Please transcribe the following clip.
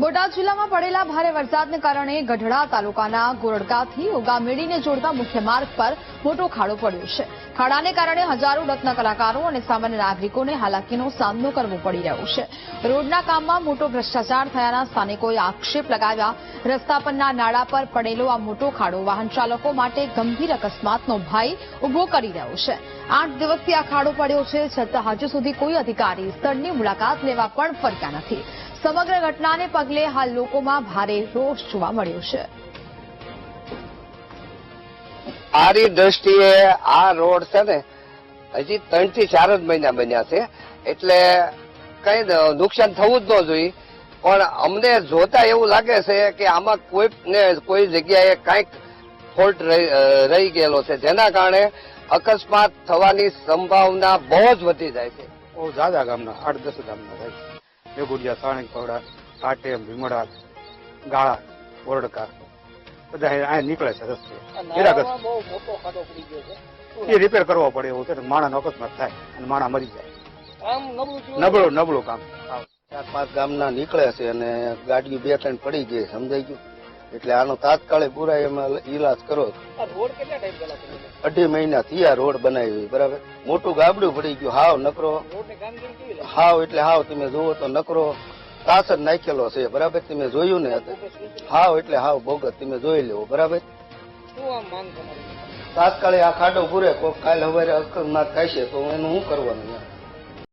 બોટાદ જિલ્લામાં પડેલા ભારે વરસાદને કારણે ગઢડા તાલુકાના ગોરડકાથી ઉગામેડીને જોડતા મુખ્ય માર્ગ પર મોટો ખાડો પડ્યો છે. ખાડાને કારણે હજારો રત્ન કલાકારો અને સામાન્ય નાગરિકોને હાલાકીનો સામનો કરવો પડી રહ્યો છે. રોડના કામમાં મોટો ભ્રષ્ટાચાર થયાના સ્થાનિકોએ આક્ષેપ લગાવ્યા. રસ્તા પરના નાળા પર પડેલો આ મોટો ખાડો વાહન ચાલકો માટે ગંભીર અકસ્માતનો ભય ઊભો કરી રહ્યો છે. આઠ દિવસથી આ ખાડો પડ્યો છે. છતાં હજુ સુધી કોઈ અધિકારી સ્થળની મુલાકાત લેવા પણ ફરક્યા નથી. સમગ્ર ઘટનાને પગલે હાલ લોકોમાં ભારે રોષ જોવા મળ્યો છે. મારી દ્રષ્ટિએ આ રોડ છે ને હજી ત્રણથી ચાર જ મહિના બન્યા છે. એટલે કઈ નુકસાન થવું જ ન જોઈએ. પણ અમને જોતા એવું લાગે છે કે આમાં કોઈ ને કોઈ જગ્યાએ કાંઈક ફોલ્ટ રહી ગયેલો છે. જેના કારણે અકસ્માત થવાની સંભાવના બહુ જ વધી જાય છે. બહુ જાજા ગામના આઠ દસ ગામના થાય વેગુડિયા સાણી ખવડા કાટેમ ભીમડા ગાળા ઓરડકા. બધા અહીં- અહીં નીકળે છે રસ્તે. એ રિપેર કરવો પડે એવું છે માણા નો અકસ્માત થાય અને માણા મરી જાય. નબળું નબળું કામ. ચાર પાંચ ગામના નીકળે છે અને ગાડીઓ બે ત્રણ પડી ગઈ સમજાઈ ગયું? એટલે આનો તાત્કાલિક પૂરા એમાં ઈલાજ કરો. અઢી મહિના થયા રોડ બનાવી બરાબર? મોટું ગાબડું પડી ગયું હાવ નકરો. હાવ એટલે હાવ તમે જુઓ તો નકરો તાસ જ નાખેલો છે બરાબર? તમે જોયું ને હાવ એટલે હાવ ભોગત તમે જોઈ લેવો બરાબર? તાત્કાલિક આ ખાડો પૂરે કોઈ કાલ હવે અકસ્માત થાય છે તો એનું શું કરવાનું?